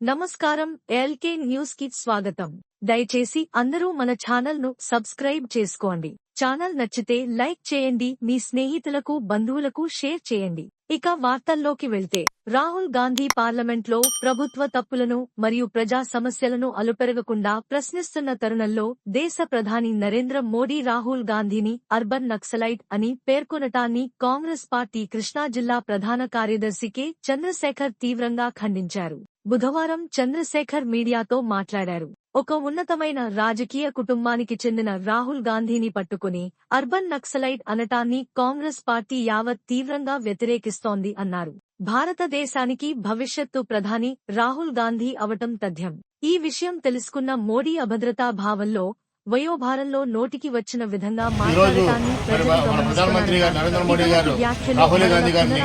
నమస్కారం ఎల్కే న్యూస్కి స్వాగతం. దయచేసి అందరూ మన ఛానల్ను సబ్స్క్రైబ్ చేసుకోండి. ఛానల్ నచ్చితే లైక్ చేయండి మీ స్నేహితులకు బంధువులకు షేర్ చేయండి. ఇక వార్తల్లోకి వెళ్తే రాహుల్ గాంధీ పార్లమెంట్లో ప్రభుత్వ తప్పులను మరియు ప్రజా సమస్యలను అలుపెరగకుండా ప్రశ్నిస్తున్న తరుణంలో దేశ ప్రధాని నరేంద్ర మోడీ రాహుల్ గాంధీని అర్బన్ నక్సలైట్ అని పేర్కొనటాన్ని కాంగ్రెస్ పార్టీ కృష్ణా జిల్లా ప్రధాన కార్యదర్శి కె చంద్రశేఖర్ తీవ్రంగా ఖండించారు. బుధవారం చంద్రశేఖర్ మీడియాతో మాట్లాడారు. ఒక ఉన్నతమైన రాజకీయ కుటుంబానికి చెందిన రాహుల్ గాంధీని పట్టుకుని అర్బన్ నక్సలైట్ అనటాన్ని కాంగ్రెస్ పార్టీ యావత్ తీవ్రంగా వ్యతిరేకిస్తోంది అన్నారు. భారతదేశానికి భవిష్యత్తు ప్రధాని రాహుల్ గాంధీ అవటం తథ్యం. ఈ విషయం తెలుసుకున్న మోడీ అభద్రతా భావంలో వయోభారంలో నోటికి వచ్చిన విధంగా మాట్లాడటాన్ని ప్రధానమంత్రి గారు నరేంద్ర మోడీ గారు రాహుల్ గాంధీ గారిని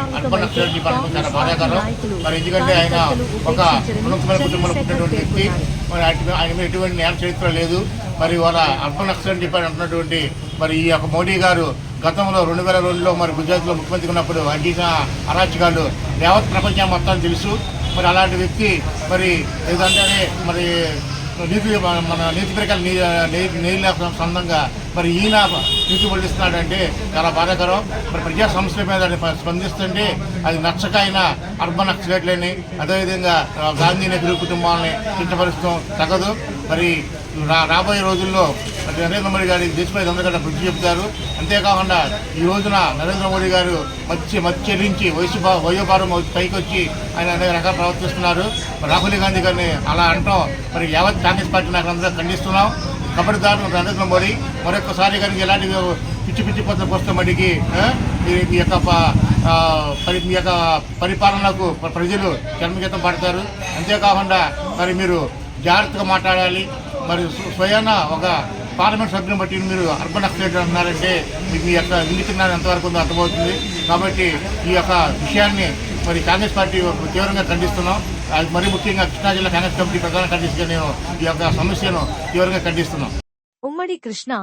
చెప్పడం చాలా బాధాకరం. మరి ఎందుకంటే ఆయన ఒక ఉన్నతమైన కుటుంబంలో పుట్టినటువంటి వ్యక్తి మరి ఆయన మీద ఎటువంటి నేర చరిత్ర లేదు. మరి వాళ్ళ అర్బన్ నక్సలైట్ చెప్పారు అంటున్నటువంటి మరి ఈ యొక్క మోడీ గారు గతంలో రెండు వేల రెండులో మరి గుజరాత్లో ముఖ్యమంత్రి ఉన్నప్పుడు చేసిన అరాచకాలు యావత్ ప్రపంచం మొత్తం తెలుసు. మరి అలాంటి వ్యక్తి మరి ఏదంటే మరి నీతి మన నీతి ప్రకారం నీళ్ళ సొంతంగా మరి ఈయన నీతి పొడిస్తున్నాడంటే చాలా బాధాకరం. మరి ప్రజా సమస్యల మీద స్పందిస్తుంటే అది నచ్చక ఆయన అర్బన్ నక్సలైట్లని అదేవిధంగా గాంధీ నెహ్రూ కుటుంబాలని కించపరుస్తాం తగదు. మరి రాబోయే రోజుల్లో నరేంద్ర మోడీ గారి దేశపై అందరికంటే బుద్ధి చెప్తారు. అంతేకాకుండా ఈ రోజున నరేంద్ర మోడీ గారు మత్స్య మత్స్యరించి వయసు వయోభారం పైకి వచ్చి ఆయన అనేక రకాలు ప్రవర్తిస్తున్నారు. రాహుల్ గాంధీ గారిని అలా అంటాం మరి యావత్ కాంగ్రెస్ పార్టీ నాకు అందరూ ఖండిస్తున్నాం. కబడ్దారు నరేంద్ర మోడీ మరొకసారి కనుక ఎలాంటి పిచ్చి పిచ్చి పొత్త పుస్తకం అడిగి మీ యొక్క పరి మీ యొక్క పరిపాలనకు ప్రజలు జన్మగీతం పడతారు. అంతేకాకుండా మరి మీరు జాగ్రత్తగా మాట్లాడాలి. మరి స్వయాన ఒక పార్లమెంట్ సభ్యుని బట్టి మీరు అర్బన్ అక్సైడ్ అన్నారంటే మీకు మీ యొక్క వినికిన్నాను ఎంతవరకు ఉందో అర్థమవుతుంది. కాబట్టి ఈ యొక్క విషయాన్ని మరి కాంగ్రెస్ పార్టీ తీవ్రంగా ఖండిస్తున్నాం. అది మరి ముఖ్యంగా కృష్ణా జిల్లా కాంగ్రెస్ కమిటీ ప్రధాన ఖండిస్తూ నేను ఈ యొక్క సమస్యను తీవ్రంగా ఖండిస్తున్నాం. ఉమ్మడి కృష్ణ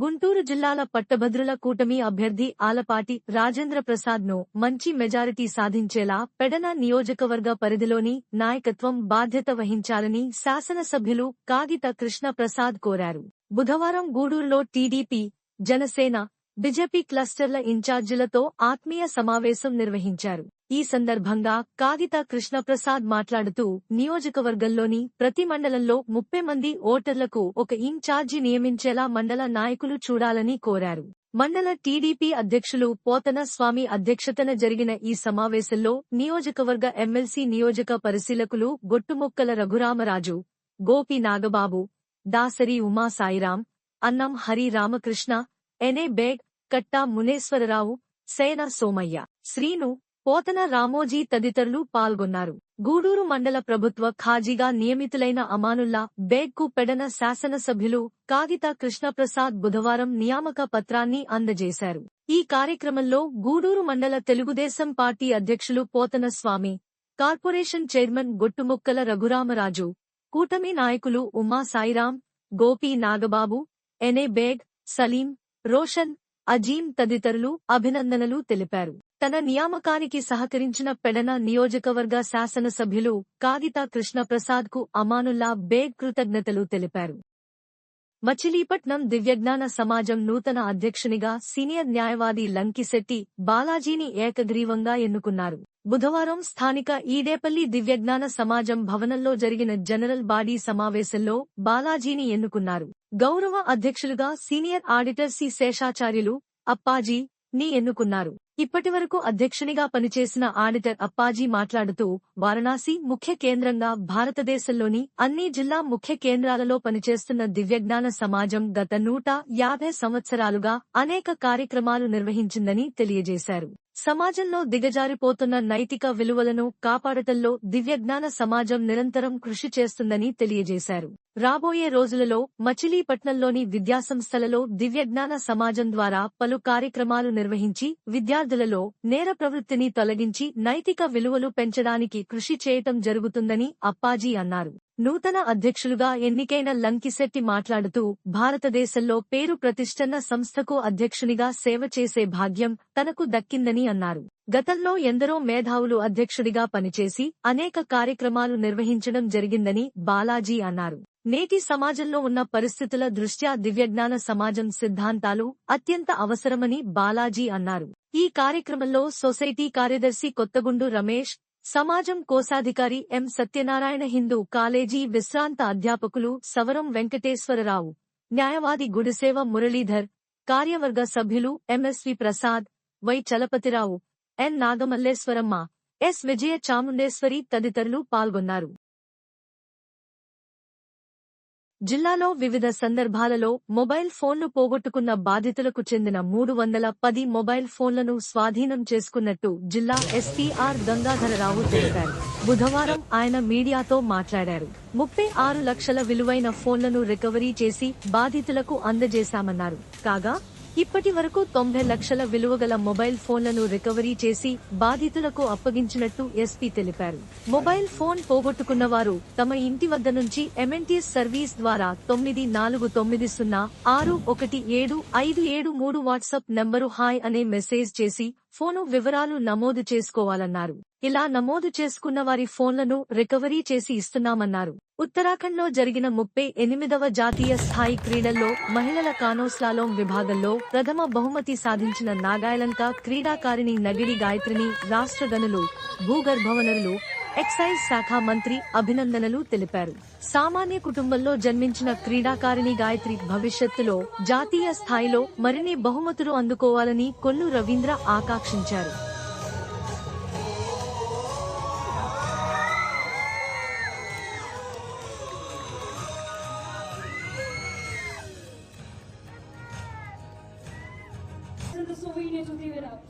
గుంటూరు జిల్లాల పట్టభద్రుల కూటమి అభ్యర్థి ఆలపాటి రాజేంద్ర ప్రసాద్ను మంచి మెజారిటీ సాధించేలా పెడన నియోజకవర్గ పరిధిలోని నాయకత్వం బాధ్యత వహించాలని శాసనసభ్యులు కాగిత కృష్ణ ప్రసాద్ కోరారు. బుధవారం గూడూరులో టీడీపీ జనసేన బీజేపీ క్లస్టర్ల ఇన్ఛార్జీలతో ఆత్మీయ సమావేశం నిర్వహించారు. ఈ సందర్భంగా కాగిత కృష్ణప్రసాద్ మాట్లాడుతూ నియోజకవర్గంలోని ప్రతి మండలంలో ముప్పై మంది ఓటర్లకు ఒక ఇన్ఛార్జి నియమించేలా మండల నాయకులు చూడాలని కోరారు. మండల టీడీపీ అధ్యక్షులు పోతన స్వామి అధ్యక్షతన జరిగిన ఈ సమావేశంలో నియోజకవర్గ ఎమ్మెల్సీ నియోజక పరిశీలకులు గొట్టుముక్కల రఘురామరాజు గోపి నాగబాబు దాసరి ఉమా సాయిరాం అన్నం హరి రామకృష్ణ ఎనే బేగ్ కట్టా మునేశ్వరరావు సేన సోమయ్య శ్రీను పోతన రామోజీ తదితరులు పాల్గొన్నారు. గూడూరు మండల ప్రభుత్వ ఖాజీగా నియమితులైన అమానుల్లా బేగ్కు పెడన శాసనసభ్యులు కాగిత కృష్ణప్రసాద్ బుధవారం నియామక పత్రాన్ని అందజేశారు. ఈ కార్యక్రమంలో గూడూరు మండల తెలుగుదేశం పార్టీ అధ్యక్షులు పోతన స్వామి కార్పొరేషన్ చైర్మన్ గొట్టుముక్కల రఘురామరాజు కూటమి నాయకులు ఉమా సాయిరాం గోపి నాగబాబు ఎనే బేగ్ సలీం రోషన్ అజీం తదితరులు అభినందనలు తెలిపారు. తన నియామకానికి సహకరించిన పెడన నియోజకవర్గ శాసనసభ్యులు కాగిత కృష్ణప్రసాద్కు అమానుల్లా బేగ్ కృతజ్ఞతలు తెలిపారు. మచిలీపట్నం దివ్యజ్ఞాన సమాజం నూతన అధ్యక్షునిగా సీనియర్ న్యాయవాది లంకిశెట్టి బాలాజీని ఏకగ్రీవంగా ఎన్నుకున్నారు. బుధవారం స్థానిక ఈడేపల్లి దివ్యజ్ఞాన సమాజం భవనంలో జరిగిన జనరల్ బాడీ సమావేశంలో బాలాజీని ఎన్నుకున్నారు. గౌరవ అధ్యక్షులుగా senior auditor C Seshacharyulu Appaji ని ఎన్నుకున్నారు. ఇప్పటివరకు అధ్యక్షునిగా పనిచేసిన ఆడిటర్ అప్పాజీ మాట్లాడుతూ వారణాసి ముఖ్య కేంద్రంగా భారతదేశంలోని అన్ని జిల్లా ముఖ్య కేంద్రాలలో పనిచేస్తున్న దివ్యజ్ఞాన సమాజం గత నూట యాభై సంవత్సరాలుగా అనేక కార్యక్రమాలు నిర్వహించిందని తెలియజేశారు. సమాజంలో దిగజారిపోతున్న నైతిక విలువలను కాపాడటంలో దివ్యజ్ఞాన సమాజం నిరంతరం కృషి చేస్తుందని తెలియజేశారు. రాబోయే రోజులలో మచిలీపట్నంలోని విద్యాసంస్థలలో దివ్యజ్ఞాన సమాజం ద్వారా పలు కార్యక్రమాలు నిర్వహించి విద్యార్థులలో నేర ప్రవృత్తిని తొలగించి నైతిక విలువలు పెంచడానికి కృషి చేయటం జరుగుతుందని అప్పాజీ అన్నారు. నూతన అధ్యక్షులుగా ఎన్నికైన లంకిశెట్టి మాట్లాడుతూ భారతదేశంలో పేరు ప్రతిష్టన్న సంస్థకు అధ్యక్షునిగా సేవ చేసే భాగ్యం తనకు దక్కిందని అన్నారు. గతంలో ఎందరో మేధావులు అధ్యక్షుడిగా పనిచేసి అనేక కార్యక్రమాలు నిర్వహించడం జరిగిందని బాలాజీ అన్నారు. నేటి సమాజంలో ఉన్న పరిస్థితుల దృష్ట్యా దివ్యజ్ఞాన సమాజం సిద్ధాంతాలు అత్యంత అవసరమని బాలాజీ అన్నారు. ఈ కార్యక్రమంలో సొసైటీ కార్యదర్శి కొత్తగుండు రమేష్ సమాజం కోశాధికారి ఎం. సత్యనారాయణ హిందూ కాలేజీ విశ్రాంత అధ్యాపకులు సవరం వెంకటేశ్వరరావు న్యాయవాది గుడిసేవ మురళీధర్ కార్యవర్గ సభ్యులు MSV Prasad Y. Chalapathirao N. Nagamalleswaramma S. Vijaya Chamundeswari తదితరులు పాల్గొన్నారు. జిల్లాలో వివిధ సందర్భాలలో మొబైల్ ఫోన్లు పోగొట్టుకున్న బాధితులకు చెందిన మూడు వందల పది మొబైల్ ఫోన్లను స్వాధీనం చేసుకున్నట్టు జిల్లా ఎస్పీఆర్ గంగాధరరావు తెలిపారు. బుధవారం ఆయన మీడియాతో మాట్లాడారు. ముప్పై ఆరు లక్షల విలువైన ఫోన్లను రికవరీ చేసి బాధితులకు అందజేశామన్నారు. కాగా ఇప్పటి వరకు తొంభై లక్షల విలువగల మొబైల్ ఫోన్లను రికవరీ చేసి బాధితులకు అప్పగించినట్టు ఎస్పీ తెలిపారు. మొబైల్ ఫోన్ పోగొట్టుకున్న వారు తమ ఇంటి వద్ద నుంచి ఎంఎన్టీఎస్ సర్వీస్ ద్వారా తొమ్మిది నాలుగు తొమ్మిది సున్నా ఆరు ఒకటి ఏడు ఐదు ఏడు మూడు వాట్సాప్ నంబరు హాయ్ అనే మెసేజ్ చేసి ఫోను వివరాలు నమోదు చేసుకోవాలన్నారు. ఇలా నమోదు చేసుకున్న వారి ఫోన్లను రికవరీ చేసి ఇస్తున్నామన్నారు. ఉత్తరాఖండ్లో జరిగిన ముప్పై ఎనిమిదవ జాతీయ స్థాయి క్రీడల్లో మహిళల కానోస్లాలోం విభాగంలో ప్రథమ బహుమతి సాధించిన నాగాయలంక క్రీడాకారిణి నగిడి గాయత్రిని రాష్ట్ర గనులు భూగర్భవనరులు ఎక్సైజ్ శాఖ మంత్రి అభినందనలు తెలిపారు. సామాన్య కుటుంబంలో జన్మించిన క్రీడాకారిణి గాయత్రి భవిష్యత్తులో జాతీయ స్థాయిలో మరిన్ని బహుమతులు అందుకోవాలని కొల్లు రవీంద్ర ఆకాంక్షించారు. Noise give it up.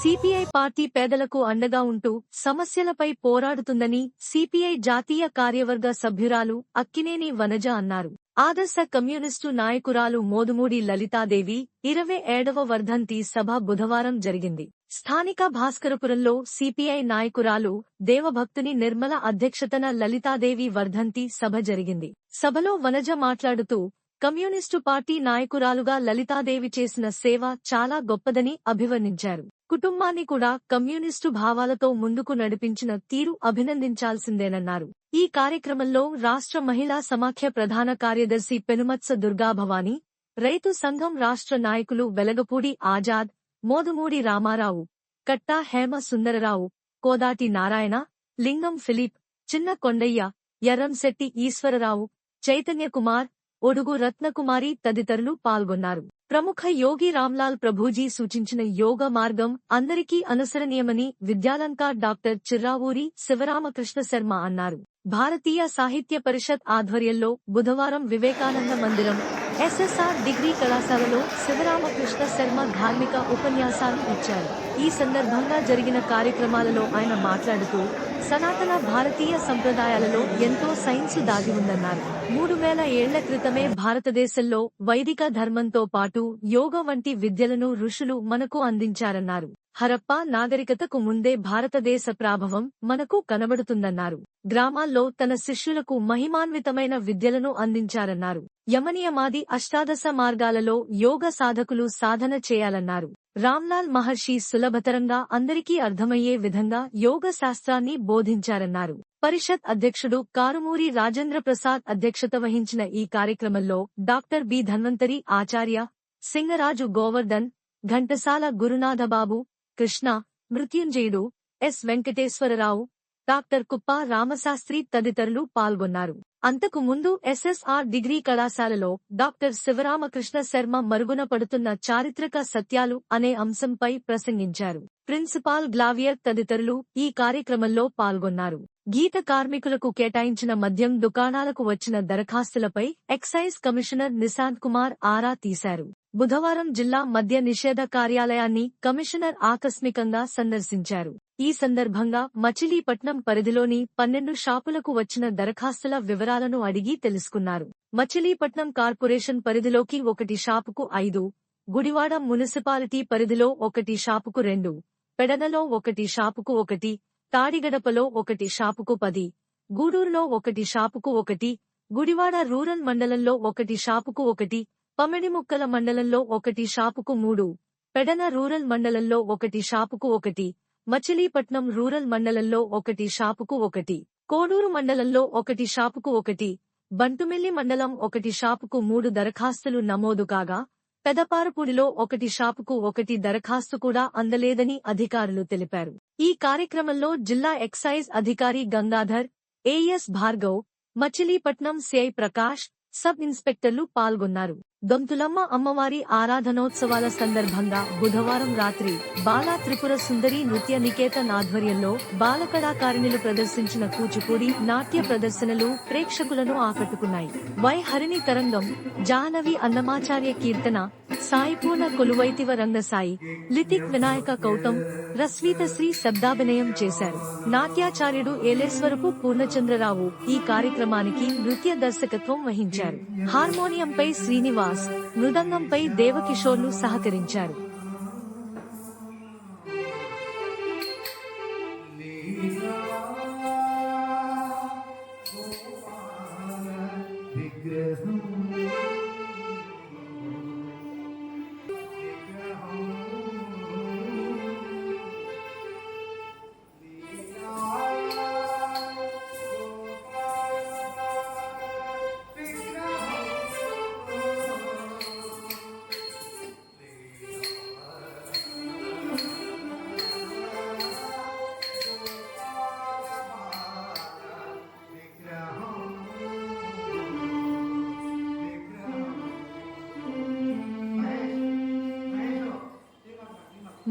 CPI party పేదలకు అండగా ఉంటూ సమస్యలపై పోరాడుతుందని సిపిఐ జాతీయ కార్యవర్గ సభ్యురాలు అక్కినేని వనజ అన్నారు ఆదర్శ కమ్యూనిస్టు నాయకురాలు మోదుమూడి లలితాదేవి ఇరవై ఏడవ వర్ధంతి సభ బుధవారం జరిగింది. స్థానిక భాస్కరపురంలో సిపిఐ నాయకురాలు దేవభక్తుని నిర్మల అధ్యక్షతన లలితాదేవి వర్ధంతి సభ జరిగింది. సభలో వనజ మాట్లాడుతూ కమ్యూనిస్టు పార్టీ నాయకురాలుగా లలితాదేవి చేసిన సేవ చాలా గొప్పదని అభివర్ణించారు. కుటుంబాన్ని కూడా కమ్యూనిస్టు భావాలతో ముందుకు నడిపించిన తీరు అభినందించాల్సిందేనన్నారు. ఈ కార్యక్రమంలో రాష్ట్ర మహిళా సమాఖ్య ప్రధాన కార్యదర్శి పెనుమత్స దుర్గాభవాని రైతు సంఘం రాష్ట్ర నాయకులు వెలగపూడి ఆజాద్ మోదుమూడి రామారావు కట్టా హేమ సుందరరావు కోదాటి నారాయణ లింగం ఫిలిప్ చిన్న కొండయ్య ఎర్రంశెట్టి ఈశ్వరరావు చైతన్యకుమార్ ఒడుగు రత్నకుమారి తదితరులు పాల్గొన్నారు. ప్రముఖ యోగి రామ్లాల్ ప్రభుజీ సూచించిన యోగ మార్గం అందరికీ అనుసరణీయమని విద్యాలంక డాక్టర్ చిర్రావూరి శివరామకృష్ణ శర్మ అన్నారు. భారతీయ సాహిత్య పరిషత్ ఆధ్వర్యంలో బుధవారం వివేకానంద మందిరం ఎస్ఎస్ఆర్ డిగ్రీ కళాశాలలో శివరామకృష్ణ శర్మ ధార్మిక ఉపన్యాసాలు ఇచ్చారు. ఈ సందర్భంగా జరిగిన కార్యక్రమాలలో ఆయన మాట్లాడుతూ సనాతన భారతీయ సంప్రదాయాలలో ఎంతో సైన్స్ దాగి ఉందన్నారు. మూడు వేల ఏళ్ళ క్రితమే భారతదేశంలో వైదిక ధర్మంతో పాటు యోగ వంటి విద్యలను ఋషులు మనకు అందించారన్నారు. హరప్పా నాగరికతకు ముందే భారతదేశ ప్రాభవం మనకు కనబడుతుందన్నారు. గ్రామాల్లో తన శిష్యులకు మహిమాన్వితమైన విద్యలను అందించారన్నారు. యమనియమాది అష్టాదశ మార్గాలలో యోగ సాధకులు సాధన చేయాలన్నారు. రామ్లాల్ మహర్షి సులభతరంగా అందరికీ అర్థమయ్యే విధంగా యోగ శాస్త్రాన్ని బోధించారన్నారు. పరిషత్ అధ్యక్షుడు కారుమూరి రాజేంద్ర ప్రసాద్ అధ్యక్షత వహించిన ఈ కార్యక్రమంలో doctor B. Dhanvantari Acharya Singaraju Govardhan Ghantasala Gurunathababu Krishna Mrutyunjayudu S. Venkateswararao doctor Kuppa Ramasastri తదితరులు పాల్గొన్నారు. అంతకు ముందు ఎస్ఎస్ఆర్ డిగ్రీ కళాశాలలో డాక్టర్ శివరామకృష్ణ శర్మ మరుగున పడుతున్న చారిత్రక సత్యాలు అనే అంశంపై ప్రసంగించారు. ప్రిన్సిపాల్ గ్లావియర్ తదితరులు ఈ కార్యక్రమంలో పాల్గొన్నారు. గీత కార్మికులకు కేటాయించిన మద్యం దుకాణాలకు వచ్చిన దరఖాస్తులపై ఎక్సైజ్ కమిషనర్ నిశాంత్ కుమార్ ఆరా తీశారు. బుధవారం జిల్లా మద్య నిషేధ కార్యాలయాన్ని కమిషనర్ ఆకస్మికంగా సందర్శించారు. ఈ సందర్భంగా మచిలీపట్నం పరిధిలోని పన్నెండు షాపులకు వచ్చిన దరఖాస్తుల వివరాలను అడిగి తెలుసుకున్నారు. మచిలీపట్నం కార్పొరేషన్ పరిధిలోకి ఒకటి షాపుకు ఐదు గుడివాడ మున్సిపాలిటీ పరిధిలో ఒకటి షాపుకు రెండు పెడనలో ఒకటి షాపుకు ఒకటి తాడిగడపలో ఒకటి షాపుకు పది గూడూరులో ఒకటి షాపుకు ఒకటి గుడివాడ రూరల్ మండలంలో ఒకటి షాపుకు ఒకటి పమిడిముక్కల మండలంలో ఒకటి షాపుకు మూడు పెడన రూరల్ మండలంలో ఒకటి షాపుకు ఒకటి మచిలీపట్నం రూరల్ మండలంలో ఒకటి షాపుకు ఒకటి కోడూరు మండలంలో ఒకటి షాపుకు ఒకటి బంటుమిల్లి మండలం ఒకటి షాపుకు మూడు దరఖాస్తులు నమోదు కాగా పెదపారపూడిలో ఒకటి షాపుకు ఒకటి దరఖాస్తు కూడా అందలేదని అధికారులు తెలిపారు. ఈ కార్యక్రమంలో జిల్లా ఎక్సైజ్ అధికారి Gangadhar AS Bhargav Machilipatnam CI Prakash sub ఇన్స్పెక్టర్లు పాల్గొన్నారు. దొంతులమ్మ అమ్మవారి ఆరాధనోత్సవాల సందర్భంగా బుధవారం రాత్రి బాలా త్రిపుర సుందరి నృత్య నికేతన్ ఆధ్వర్యంలో బాల కళాకారిణులు ప్రదర్శించిన కూచిపూడి నాట్య ప్రదర్శనలు ప్రేక్షకులను ఆకట్టుకున్నాయి. వై హరిణి తరంగం జాహ్నవి అన్నమాచార్య కీర్తన సాయిపూర్ణ కొలువైతివ రంగసాయి లితిక్ వినాయక కౌతం రస్వీత శ్రీ శబ్దాభినయం చేశారు. నాట్యాచార్యుడు ఏలేశ్వరపు పూర్ణచంద్రరావు ఈ కార్యక్రమానికి నృత్య దర్శకత్వం వహించారు. హార్మోనియంపై శ్రీనివాస్ మృదంగంపై దేవకిషోర్లు సహకరించారు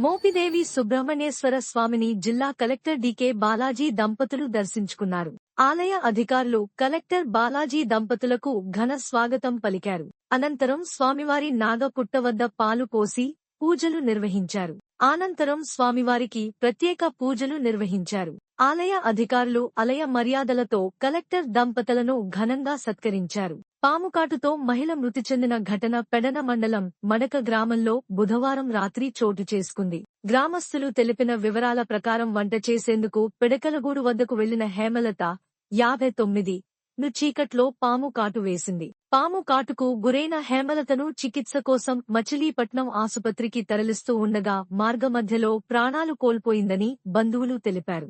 మోపిదేవి సుబ్రహ్మణ్యేశ్వర స్వామిని జిల్లా కలెక్టర్ డికే బాలాజీ దంపతులు దర్శించుకున్నారు. ఆలయ అధికారులు కలెక్టర్ బాలాజీ దంపతులకు ఘన స్వాగతం పలికారు. అనంతరం స్వామివారి నాగపుట్ట వద్ద పాలు పోసి పూజలు నిర్వహించారు. అనంతరం స్వామివారికి ప్రత్యేక పూజలు నిర్వహించారు. ఆలయ అధికారులు ఆలయ మర్యాదలతో కలెక్టర్ దంపతులను ఘనంగా సత్కరించారు. పాముకాటుతో మహిళ మృతి చెందిన ఘటన పెడన మండలం మడక గ్రామంలో బుధవారం రాత్రి చోటు చేసుకుంది. గ్రామస్తులు తెలిపిన వివరాల ప్రకారం వంట చేసేందుకు పిడకలగూడు వద్దకు వెళ్ళిన హేమలత యాభై తొమ్మిది ను చీకట్లో పాము కాటు వేసింది. పాము కాటుకు గురైన హేమలతను చికిత్స కోసం మచిలీపట్నం ఆసుపత్రికి తరలిస్తూ ఉండగా మార్గమధ్యలో ప్రాణాలు కోల్పోయిందని బంధువులు తెలిపారు.